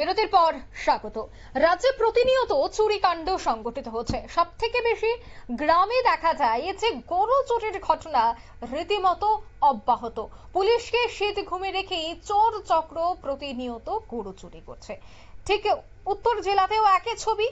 বিরতির পর স্বাগত। রাজ্যে প্রতিনিয়ত চুরি কাণ্ড সংগঠিত হচ্ছে। সব থেকে বেশি গ্রামে দেখা যায় যে গরু চুরির ঘটনা রীতিমতো অব্যাহত। পুলিশকে শীত ঘুমে রেখেই চোর চক্র প্রতিনিয়ত গরু চুরি করছে। ঠিক উত্তর জেলাতেও একই ছবি।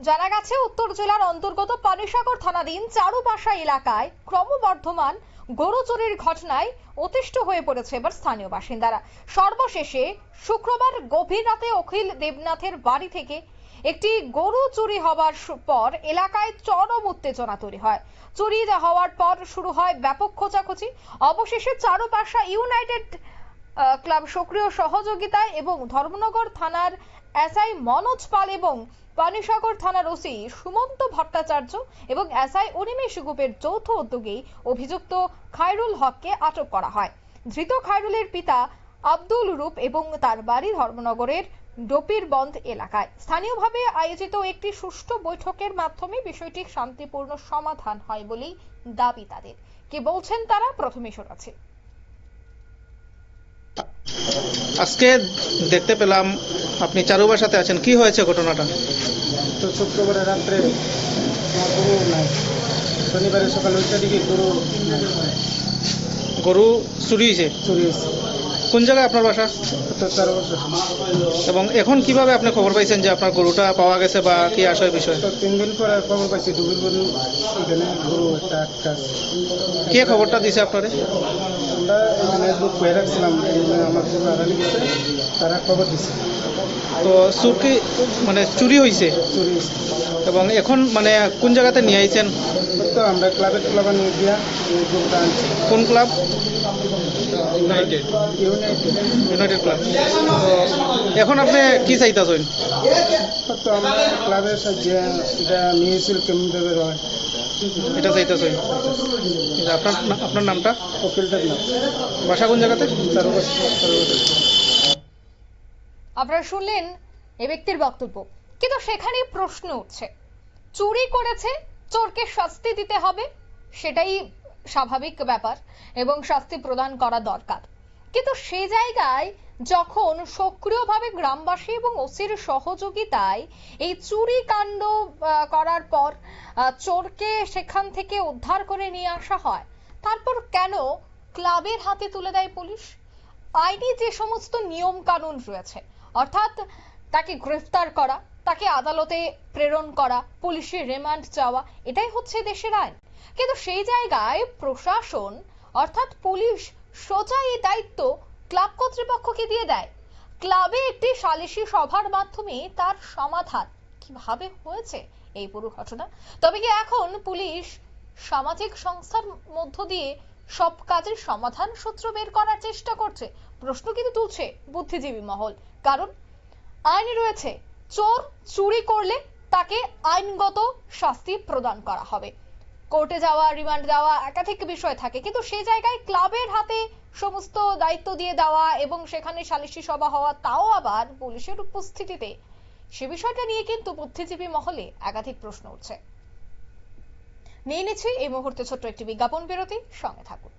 জানা গেছে, উত্তর জেলার অন্তর্গত পানিসাগর থানাধীন চারুপাশা এলাকায় ক্রমবর্ধমান গরু চুরির ঘটনায় অতিষ্ঠ হয়ে পড়েছে এবার স্থানীয় বাসিন্দারা। সর্বশেষে শুক্রবার গভীর রাতে অখিল দেবনাথের বাড়ি থেকে একটি গরু চুরি সু- পর এলাকায় চরম উত্তেজনা তৈরি হয়। চুরি হওয়ার পর শুরু হয় ব্যাপক খোঁচাখুচি। অবশেষে চারুপাশা ইউনাইটেড ক্লাব সক্রিয় সহযোগিতায় এবং ধর্মনগর থানার এসআই মনোজ পাল এবং পানিসাগর থানার ওসি সুমন্ত ভট্টাচার্য এবং এসআই অনিমেষ গুপের যৌথ উদ্যোগেই অভিযুক্ত খায়রুল হককে আটক করা হয়। ধৃত খায়রুলের পিতা আব্দুল রূপ এবং তার বাড়ি ধর্মনগরের ডোপির বন্ধ এলাকায়। স্থানীয়ভাবে আয়োজিত একটি সুষ্ঠু বৈঠকের মাধ্যমে বিষয়টি শান্তিপূর্ণ সমাধান হয় বলেই দাবি তাদের। কে বলছেন তারা? প্রথমে শোনাচ্ছি। আজকে দেখতে পেলাম আপনি চারুবার সাথে আছেন কি হয়েছে ঘটনাটা? তো শুক্রবারে রাত্রে আমার গরু নাই। শনিবারে সকাল ওইটা দিকে গরু গরু চুরি হয়েছে? চুরি হয়েছে। কোন জায়গায় আপনার বাসা? এবং এখন কীভাবে আপনি খবর পাইছেন যে আপনার গরুটা পাওয়া গেছে বা কি আসে বিষয়? তো তিন দিন পরে খবর পাইছি গরু এখানে গরু একটা আটকা কে খবরটা দিছে আপনারে? আমরা এখানে দুধ রাখছিলাম আমার আড়ালি গেছে তারা খবর দিছে। তো চুর কি মানে চুরি হয়েছে এবং এখন মানে কোন জায়গাতে নিয়ে আইছেন? তো আমরা ক্লাবের ক্লাবে নিয়ে আনছি। কোন ক্লাব? ইউনাইটেড ইউনাইটেড ক্লাব তো এখন আপনি কি চাইতেছেন তো আমরা ক্লাবের সাহায্যে এটা নিয়েছিল কেমন দেবে হয়? এটা চাইতেছেন আপনার আপনার নামটা? কপিলটার নাম। বাসা কোন জায়গাতে? আপনারা শুনলেন এ ব্যক্তির বক্তব্য। কিন্তু সেখানে প্রশ্ন উঠছে। চুরি করেছে চোরকে শাস্তি দিতে হবে সেটাই স্বাভাবিক ব্যাপার এবং শাস্তি প্রদান করা দরকার। কিন্তু সে জায়গায় যখন সক্রিয়ভাবে গ্রামবাসী এবং ওসির সহযোগিতায় এই চুরি কাণ্ড করার পর চোরকে সেখান থেকে উদ্ধার করে নিয়ে আসা হয়, তারপর কেন ক্লাবের হাতে তুলে দেয় পুলিশ? আইনি যে সমস্ত নিয়ম কানুন রয়েছে, অর্থাৎ তাকে গ্রেফতার করা তাকে আদালতে প্রেরণ করা পুলিশের রিমান্ড চাওয়া, এটাই হচ্ছে দেশের আইন। কিন্তু সেই জায়গায় প্রশাসন, অর্থাৎ পুলিশ, সোজা এই দায়িত্ব ক্লাব কর্তৃপক্ষকে দিয়ে দেয়। ক্লাবে একটি সালিশি সভার মাধ্যমে তার সমাধান। কীভাবে হয়েছে এই পুরো ঘটনা? তবে কি এখন পুলিশ সামাজিক সংস্থার মধ্য দিয়ে সব কাজের সমাধান সূত্র বের করার চেষ্টা করছে? প্রশ্ন কিন্তু তুলছে বুদ্ধিজীবী মহল। কারণ আইন রয়েছে চোর চুরি করলে তাকে আইনগত শাস্তি প্রদান করা হবে। কোর্টে যাওয়া, রিমান্ড দেওয়া একাধিক বিষয় থাকে, কিন্তু সেই জায়গায় ক্লাবের হাতে সমস্ত দায়িত্ব দিয়ে দেওয়া এবং সেখানে সালিশি সভা হওয়া, তাও আবার পুলিশের উপস্থিতিতে। সে বিষয়টা নিয়ে কিন্তু বুদ্ধিজীবী মহলে একাধিক প্রশ্ন উঠছে। নিয়ে নিচ্ছি এই মুহূর্তে ছোট্ট একটি বিজ্ঞাপন বিরতি। সঙ্গে থাকুন।